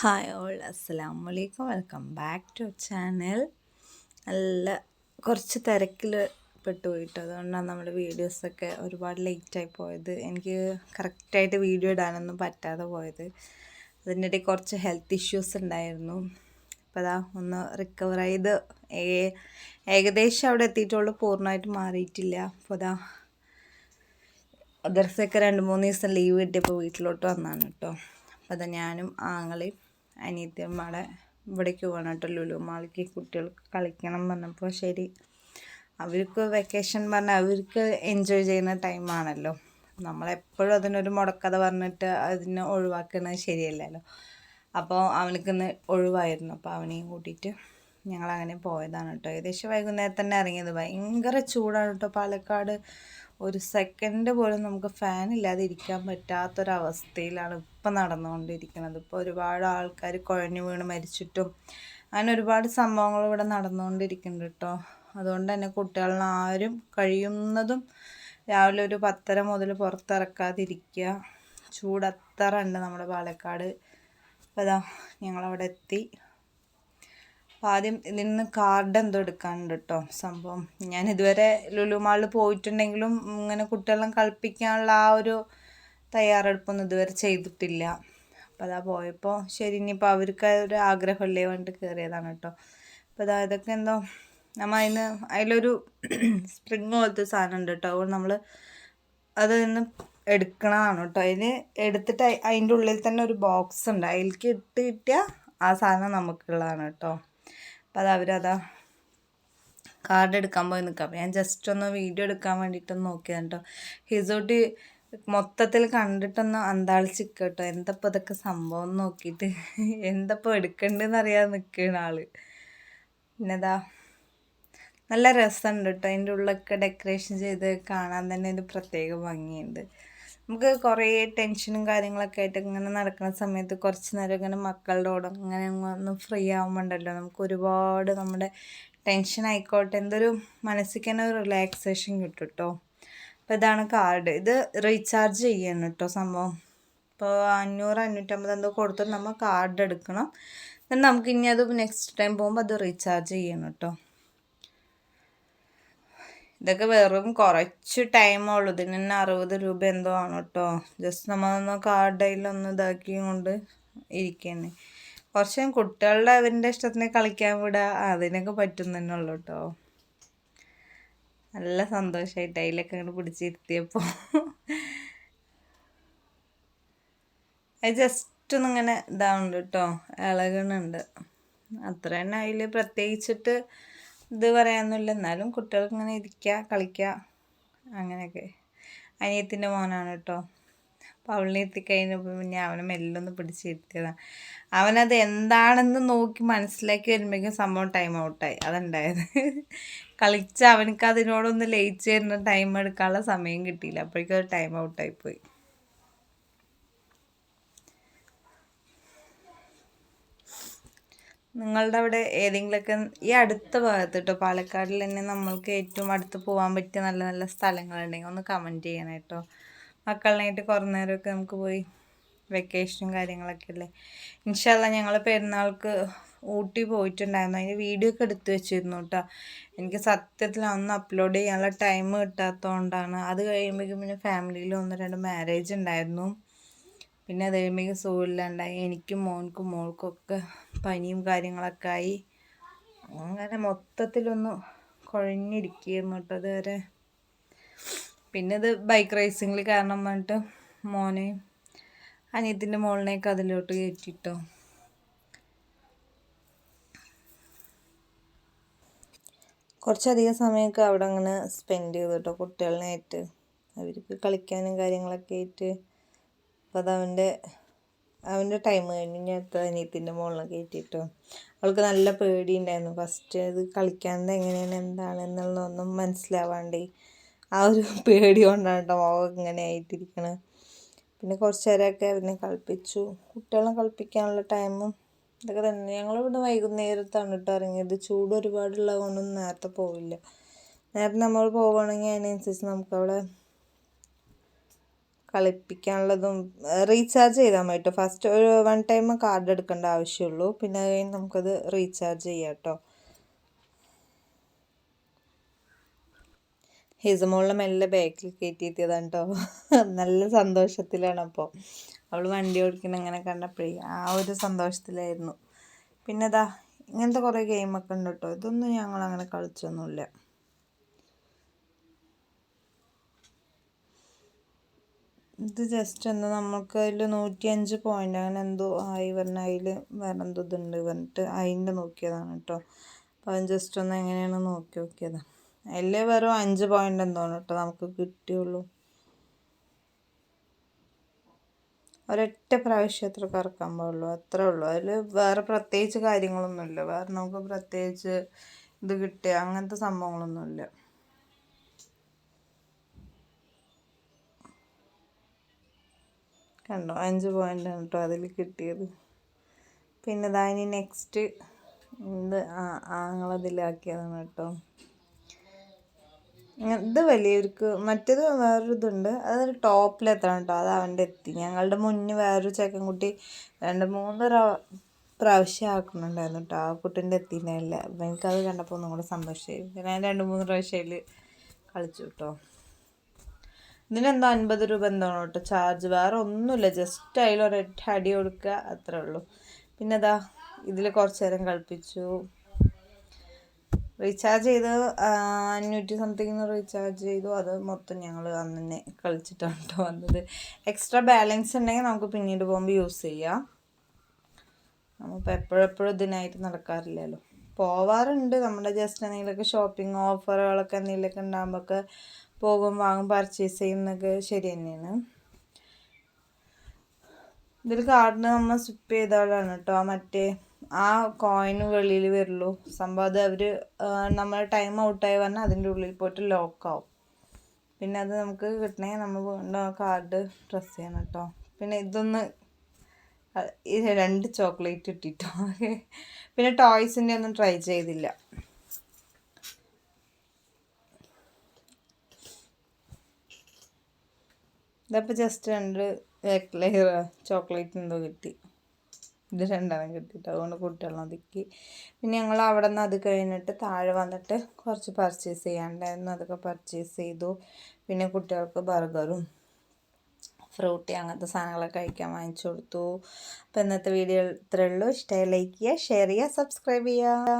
Hi all അസ്സാം വലൈക്കും welcome back to channel. നല്ല കുറച്ച് തിരക്കിൽ പെട്ടുപോയിട്ട് അതുകൊണ്ടാണ് നമ്മുടെ വീഡിയോസൊക്കെ ഒരുപാട് ലേറ്റായി പോയത്. എനിക്ക് കറക്റ്റായിട്ട് വീഡിയോ ഇടാനൊന്നും പറ്റാതെ പോയത്. അതിന്റെ ഇടയിൽ കുറച്ച് ഹെൽത്ത് ഇഷ്യൂസ് ഉണ്ടായിരുന്നു. അപ്പോൾ അതാ ഒന്ന് റിക്കവർ ചെയ്ത് ഏകദേശം അവിടെ എത്തിയിട്ടുള്ളൂ. പൂർണമായിട്ട് മാറിയിട്ടില്ല. അപ്പോൾ അതാ മദർസയൊക്കെ രണ്ട് മൂന്ന് ദിവസം ലീവ് കിട്ടിയപ്പോൾ വീട്ടിലോട്ട് വന്നാണ് കേട്ടോ. അപ്പോൾ അതാ ഞാനും ആങ്ങളെയും അനിയത്തിയമ്മയുടെ ഇവിടേക്ക് പോകണം ലുലു മാളിക്ക് കുട്ടികൾക്ക് കളിക്കണം പറഞ്ഞപ്പോൾ ശരി. അവർക്ക് വെക്കേഷൻ പറഞ്ഞാൽ അവർക്ക് എൻജോയ് ചെയ്യുന്ന ടൈമാണല്ലോ നമ്മളെപ്പോഴും അതിനൊരു മുടക്കഥ പറഞ്ഞിട്ട് അതിനെ ഒഴിവാക്കുന്നത് ശരിയല്ലല്ലോ. അപ്പോൾ അവനക്കിന്ന് ഒഴിവായിരുന്നു. അപ്പോൾ അവനെയും കൂട്ടിയിട്ട് ഞങ്ങളങ്ങനെ പോയതാണ് കേട്ടോ. ഏകദേശം വൈകുന്നേരം തന്നെ ഇറങ്ങിയത്. ഭയങ്കര ചൂടാണ് കേട്ടോ പാലക്കാട്. ഒരു സെക്കൻഡ് പോലും നമുക്ക് ഫാൻ ഇല്ലാതെ ഇരിക്കാൻ പറ്റാത്തൊരവസ്ഥയിലാണ് ഇപ്പം നടന്നുകൊണ്ടിരിക്കുന്നത്. ഇപ്പോൾ ഒരുപാട് ആൾക്കാർ കുഴഞ്ഞു വീണ് മരിച്ചിട്ടും അങ്ങനെ ഒരുപാട് സംഭവങ്ങൾ ഇവിടെ നടന്നുകൊണ്ടിരിക്കുന്നുണ്ട് കേട്ടോ. അതുകൊണ്ട് തന്നെ കുട്ടികളിൽ ആരും കഴിയുന്നതും രാവിലെ ഒരു പത്തര മുതൽ പുറത്തിറക്കാതിരിക്കുക. ചൂട് അത്ര ഉണ്ട് നമ്മുടെ പാലക്കാട്. അപ്പോൾ അതാ ഞങ്ങളവിടെ എത്തി. അപ്പോൾ ആദ്യം ഇതിൽ നിന്ന് കാർഡ് എന്തോ എടുക്കാനുണ്ട് കേട്ടോ സംഭവം ഞാൻ ഇതുവരെ ലുലു മാളിൽ പോയിട്ടുണ്ടെങ്കിലും ഇങ്ങനെ കുട്ടികളെ കളിപ്പിക്കാനുള്ള ആ ഒരു തയ്യാറെടുപ്പൊന്നും ഇതുവരെ ചെയ്തിട്ടില്ല. അപ്പോൾ അതാ പോയപ്പോൾ ശരി ഇനിയിപ്പോൾ അവർക്ക് ഒരു ആഗ്രഹമല്ലേ വേണ്ടി കയറിയതാണ് കേട്ടോ അപ്പോൾ അതാ ഇതൊക്കെ എന്തോ നമ്മൾ അതിന് അതിലൊരു സ്പ്രിങ് പോലത്തെ സാധനം ഉണ്ട് കേട്ടോ അതുകൊണ്ട് നമ്മൾ അത് നിന്ന് എടുക്കണതാണ് കേട്ടോ അതിന് എടുത്തിട്ട് അതിന്റെ ഉള്ളിൽ തന്നെ ഒരു ബോക്സ് ഉണ്ട്. അതിലേക്ക് ഇട്ട് കിട്ടിയാൽ ആ സാധനം നമുക്കുള്ളതാണ് കേട്ടോ അത് അവരതാ കാർഡ് എടുക്കാൻ പോയി അപ്പോൾ ഞാൻ ജസ്റ്റ് ഒന്ന് വീഡിയോ എടുക്കാൻ വേണ്ടിയിട്ടൊന്ന് നോക്കിയതാണ് കേട്ടോ ഹിസോട്ടി മൊത്തത്തിൽ കണ്ടിട്ടൊന്ന് അന്താളിച്ച് കേട്ടോ എന്തപ്പോൾ ഇതൊക്കെ സംഭവം നോക്കിയിട്ട്? എന്തപ്പോൾ എടുക്കണ്ടെന്ന് അറിയാതെ നിൽക്കുന്ന ആൾ. പിന്നെതാ നല്ല രസമുണ്ട് കേട്ടോ അതിന്റെ ഉള്ളൊക്കെ ഡെക്കറേഷൻ ചെയ്ത് കാണാൻ തന്നെ ഒരു പ്രത്യേക ഭംഗിയുണ്ട്. നമുക്ക് കുറേ ടെൻഷനും കാര്യങ്ങളൊക്കെ ആയിട്ട് ഇങ്ങനെ നടക്കുന്ന സമയത്ത് കുറച്ച് നേരം ഇങ്ങനെ മക്കളുടെ കൂടെ ഇങ്ങനെ ഒന്ന് ഫ്രീ ആകുമ്പോണ്ടല്ലോ നമുക്ക് ഒരുപാട് നമ്മുടെ ടെൻഷൻ ആയിക്കോട്ടെ എന്തൊരു മനസ്സിൽ തന്നെ ഒരു റിലാക്സേഷൻ കിട്ടും കേട്ടോ അപ്പോൾ ഇതാണ് കാർഡ് ഇത് റീചാർജ് ചെയ്യണം കേട്ടോ സംഭവം. ഇപ്പോൾ അഞ്ഞൂറ് അഞ്ഞൂറ്റമ്പത് എന്തോ കൊടുത്തിട്ട് നമ്മൾ കാർഡ് എടുക്കണം. എന്നിട്ട് നമുക്ക് ഇനി അത് നെക്സ്റ്റ് ടൈം പോകുമ്പോൾ അത് റീചാർജ് ചെയ്യണം കേട്ടോ. ഇതൊക്കെ വെറും കുറച്ച് ടൈമുള്ളൂ ഇതിന് തന്നെ അറുപത് രൂപ എന്തോ ആണ് കേട്ടോ ജസ്റ്റ് നമ്മളൊന്ന് കാർഡയിലൊന്ന് ഇതാക്കി കൊണ്ട് ഇരിക്കണേ. കുറച്ച് കുട്ടികളുടെ അവന്റെ ഇഷ്ടത്തിന് കളിക്കാൻ വിടുക അതിനൊക്കെ പറ്റും തന്നെ ഉള്ളു കേട്ടോ നല്ല സന്തോഷമായിട്ട് അതിലൊക്കെ അങ്ങനെ പിടിച്ചിരുത്തിയപ്പോൾ അത് ജസ്റ്റ് ഒന്നിങ്ങനെ ഇതാവുന്നുണ്ട് കേട്ടോ ഇളകണുണ്ട്. അത്ര തന്നെ അതിൽ പ്രത്യേകിച്ചിട്ട് ഇത് പറയാനൊന്നുമില്ല. എന്നാലും കുട്ടികൾക്ക് ഇങ്ങനെ ഇരിക്കുക കളിക്കുക അങ്ങനെയൊക്കെ. അനിയത്തിന്റെ മോനാണ് കേട്ടോ. അപ്പോൾ അവളിനെ എത്തിക്കഴിഞ്ഞപ്പോൾ പിന്നെ അവനെ മെല്ലൊന്ന് പിടിച്ചിരുത്തിയതാണ് അവനത് എന്താണെന്ന് നോക്കി മനസ്സിലാക്കി വരുമ്പോഴേക്കും സംഭവം ടൈം ഔട്ടായി അതുണ്ടായത്. കളിച്ച് അവനക്ക് അതിനോടൊന്ന് ലയിച്ച് വരുന്ന ടൈം എടുക്കാനുള്ള സമയം കിട്ടിയില്ല. അപ്പോഴേക്കും അത് ടൈം ഔട്ടായി പോയി. നിങ്ങളുടെ അവിടെ ഏതെങ്കിലുമൊക്കെ ഈ അടുത്ത ഭാഗത്ത് കേട്ടോ പാലക്കാടിൽ തന്നെ നമ്മൾക്ക് ഏറ്റവും അടുത്ത് പോകാൻ പറ്റിയ നല്ല നല്ല സ്ഥലങ്ങളുണ്ടെങ്കിൽ ഒന്ന് കമന്റ് ചെയ്യണം കേട്ടോ. മക്കളിനായിട്ട് കുറേ നേരമൊക്കെ നമുക്ക് പോയി വെക്കേഷനും കാര്യങ്ങളൊക്കെ അല്ലേ? ഇൻഷല്ല ഞങ്ങൾ പെരുന്നാൾക്ക് ഊട്ടി പോയിട്ടുണ്ടായിരുന്നു. അതിന്റെ വീഡിയോ ഒക്കെ എടുത്തു വെച്ചിരുന്നു കേട്ടോ. എനിക്ക് സത്യത്തിൽ അന്ന് അപ്ലോഡ് ചെയ്യാനുള്ള ടൈം കിട്ടാത്തതുകൊണ്ടാണ്. അത് കഴിയുമ്പോഴേക്കും പിന്നെ ഫാമിലിയിൽ ഒന്ന് രണ്ട് മാരേജ് ഉണ്ടായിരുന്നു. പിന്നെ ദൈവമിക സുഖമില്ലാണ്ടായി എനിക്കും മോൻക്കും മോൾക്കൊക്കെ പനിയും കാര്യങ്ങളൊക്കെ ആയി. അങ്ങനെ മൊത്തത്തിലൊന്ന് കുഴഞ്ഞിരിക്കുകയായിരുന്നു കേട്ടോ അതുവരെ പിന്നെ ഇത് ബൈക്ക് റേസിങ്ങിൽ കാരണം പറഞ്ഞിട്ട് മോനെ അനിയത്തിന്റെ മോളിനെയൊക്കെ അതിലോട്ട് കയറ്റിട്ടോ. കുറച്ചധികം സമയമൊക്കെ അവിടെ അങ്ങനെ സ്പെൻഡ് ചെയ്തു കേട്ടോ കുട്ടികളിനായിട്ട് അവർക്ക് കളിക്കാനും കാര്യങ്ങളൊക്കെ ആയിട്ട്. അപ്പോൾ അത് അവന്റെ ടൈം കഴിഞ്ഞ് ഞാൻ എത്ര അനിയത്തിന്റെ മുകളിൽ കയറ്റിയിട്ടു അവൾക്ക് നല്ല പേടി പേടിയുണ്ടായിരുന്നു. ഫസ്റ്റ് അത് കളിക്കാണ്ട് എങ്ങനെയാണ് എന്താണ് എന്നുള്ളതൊന്നും മനസ്സിലാവാണ്ട്. ആ ഒരു പേടി കൊണ്ടാണ് കേട്ടോ മുഖം ഇങ്ങനെ ആയിട്ടിരിക്കണത് പിന്നെ കുറച്ച് നേരമൊക്കെ അവനെ കളിപ്പിച്ചു. കുട്ടികളെ കളിപ്പിക്കാനുള്ള ടൈമും ഇതൊക്കെ തന്നെ. ഞങ്ങളിവിടെ വൈകുന്നേരത്താണ് കേട്ടോ ഇറങ്ങിയത്. ചൂട് ഒരുപാടുള്ളത് കൊണ്ടൊന്നും നേരത്തെ പോവില്ല. നേരത്തെ നമ്മൾ പോവുകയാണെങ്കിൽ അതിനനുസരിച്ച് നമുക്കവിടെ കളിപ്പിക്കാനുള്ളതും റീചാർജ് ചെയ്താൽ മതി കേട്ടോ ഫസ്റ്റ് ഒരു വൺ ടൈം കാർഡ് എടുക്കേണ്ട ആവശ്യമുള്ളൂ. പിന്നെ അത് കഴിഞ്ഞ് നമുക്കത് റീചാർജ് ചെയ്യാം കേട്ടോ ഹിസമോളിനെ മെല്ലെ ബാക്കിൽ കയറ്റിയെത്തിയതാണ് കേട്ടോ നല്ല സന്തോഷത്തിലാണ് അപ്പോൾ അവൾ വണ്ടി ഓടിക്കുന്ന അങ്ങനെ കണ്ടപ്പോഴേ ആ ഒരു സന്തോഷത്തിലായിരുന്നു. പിന്നെ ഇതാ ഇങ്ങനത്തെ കുറേ ഗെയിമൊക്കെ ഉണ്ട് കേട്ടോ ഇതൊന്നും ഞങ്ങൾ അങ്ങനെ കളിച്ചൊന്നുമില്ല. ഇത് ജസ്റ്റ് എന്താ നമുക്ക് അതിൽ നൂറ്റിയഞ്ച് പോയിന്റ് അങ്ങനെ എന്തോ ആയി പറഞ്ഞ അതിൽ വേറെ എന്തോ ഇതുണ്ട് പറഞ്ഞിട്ട് അതിന്റെ നോക്കിയതാണ് കേട്ടോ അപ്പോൾ അത് ജസ്റ്റ് ഒന്ന് എങ്ങനെയാണ് നോക്കി നോക്കിയതാണ് അതിൽ വെറും അഞ്ച് പോയിന്റ് എന്തോന്ന് കേട്ടോ നമുക്ക് കിട്ടിയുള്ളൂ. ഒരൊറ്റ പ്രാവശ്യം എത്ര കറക്കാൻ പാടുള്ളൂ. അത്രേ ഉള്ളൂ. അതിൽ വേറെ പ്രത്യേകിച്ച് കാര്യങ്ങളൊന്നുമില്ല. വേറെ നമുക്ക് പ്രത്യേകിച്ച് ഇത് കിട്ടുക അങ്ങനത്തെ സംഭവങ്ങളൊന്നുമില്ല. കണ്ടോ? അഞ്ച് പോയിന്റ് ആണ് കേട്ടോ അതിൽ കിട്ടിയത്. പിന്നെ ഇതാ ഇനി നെക്സ്റ്റ് ഇത് ആങ്ങളതിലാക്കിയതാണ് കേട്ടോ. ഇത് വലിയവർക്ക് മറ്റേത് വേറൊരു ഇതുണ്ട് അതൊരു ടോപ്പിലെത്തണം കേട്ടോ. അത് അവന്റെ എത്തി. ഞങ്ങളുടെ മുന്നിൽ വേറൊരു ചെക്കൻകുട്ടി രണ്ട് മൂന്ന് പ്രാവശ്യം ആക്കുന്നുണ്ടായിരുന്നു കേട്ടോ. ആ കുട്ടീന്റെ എത്തിയില്ല എനിക്കത് കണ്ടപ്പോൾ ഒന്നും കൂടെ സന്തോഷമായി. ഞാൻ രണ്ട് മൂന്ന് പ്രാവശ്യം കളിച്ചു കേട്ടോ. ഇതിനെന്തോ അൻപത് രൂപ എന്താണ് കേട്ടോ ചാർജ് വേറെ ഒന്നുമില്ല. ജസ്റ്റ് അതിൽ ഒരൊറ്റ അടി കൊടുക്കുക അത്രേ ഉള്ളൂ. പിന്നെ അതാ ഇതിൽ കുറച്ച് നേരം കളിപ്പിച്ചു. റീചാർജ് ചെയ്ത് അഞ്ഞൂറ്റി സംതിങ് റീചാർജ് ചെയ്തു. അത് മൊത്തം ഞങ്ങൾ അന്ന് തന്നെ കളിച്ചിട്ടാണ് കേട്ടോ വന്നത്. എക്സ്ട്രാ ബാലൻസ് ഉണ്ടെങ്കിൽ നമുക്ക് പിന്നീട് പോകുമ്പോൾ യൂസ് ചെയ്യാം. നമ്മളിപ്പോൾ എപ്പോഴെപ്പോഴും ഇതിനായിട്ട് നടക്കാറില്ലല്ലോ. പോവാറുണ്ട്. നമ്മുടെ ജസ്റ്റ് എന്തെങ്കിലുമൊക്കെ ഷോപ്പിംഗ് ഓഫറുകളൊക്കെ എന്തെങ്കിലുമൊക്കെ ഉണ്ടാകുമ്പോഴൊക്കെ പോകും വാങ്ങും പർച്ചേസ് ചെയ്യുന്നൊക്കെ ശരി തന്നെയാണ്. ഇതിൽ കാർഡിന് നമ്മൾ സ്വിപ്പ് ചെയ്തോളാണ് കേട്ടോ. മറ്റേ ആ കോയിന് വെളിയിൽ വരുള്ളൂ. സംഭവം അത് അവർ നമ്മൾ ടൈം ഔട്ടായി പറഞ്ഞാൽ അതിന്റെ ഉള്ളിൽ പോയിട്ട് ലോക്കാവും പിന്നെ അത് നമുക്ക് കിട്ടണമെങ്കിൽ നമ്മൾ കാർഡ് പ്രസ് ചെയ്യണം കേട്ടോ. പിന്നെ ഇതൊന്ന് രണ്ട് ചോക്ലേറ്റ് ഇട്ടിട്ടോ. പിന്നെ ടോയ്സിന്റെ ഒന്നും ട്രൈ ചെയ്തില്ല. ഇതപ്പോൾ ജസ്റ്റ് രണ്ട് ലെയർ ചോക്ലേറ്റ് എന്തോ കിട്ടി. ഇത് രണ്ടെണ്ണം കിട്ടിയിട്ട് അതുകൊണ്ട് കുട്ടികളെ ഒതുക്കി. പിന്നെ ഞങ്ങൾ അവിടെ നിന്ന് അത് കഴിഞ്ഞിട്ട് താഴെ വന്നിട്ട് കുറച്ച് പർച്ചേസ് ചെയ്യാണ്ടായിരുന്നു അതൊക്കെ പർച്ചേസ് ചെയ്തു. പിന്നെ കുട്ടികൾക്ക് ബർഗറും ഫ്രൂട്ടി അങ്ങനത്തെ സാധനങ്ങളൊക്കെ കഴിക്കാൻ വാങ്ങിച്ചു കൊടുത്തു. അപ്പോൾ ഇന്നത്തെ വീഡിയോ ഇത്രയേ ഉള്ളൂ. ഇഷ്ടമായി ലൈക്ക് ചെയ്യുക ഷെയർ ചെയ്യുക സബ്സ്ക്രൈബ് ചെയ്യുക.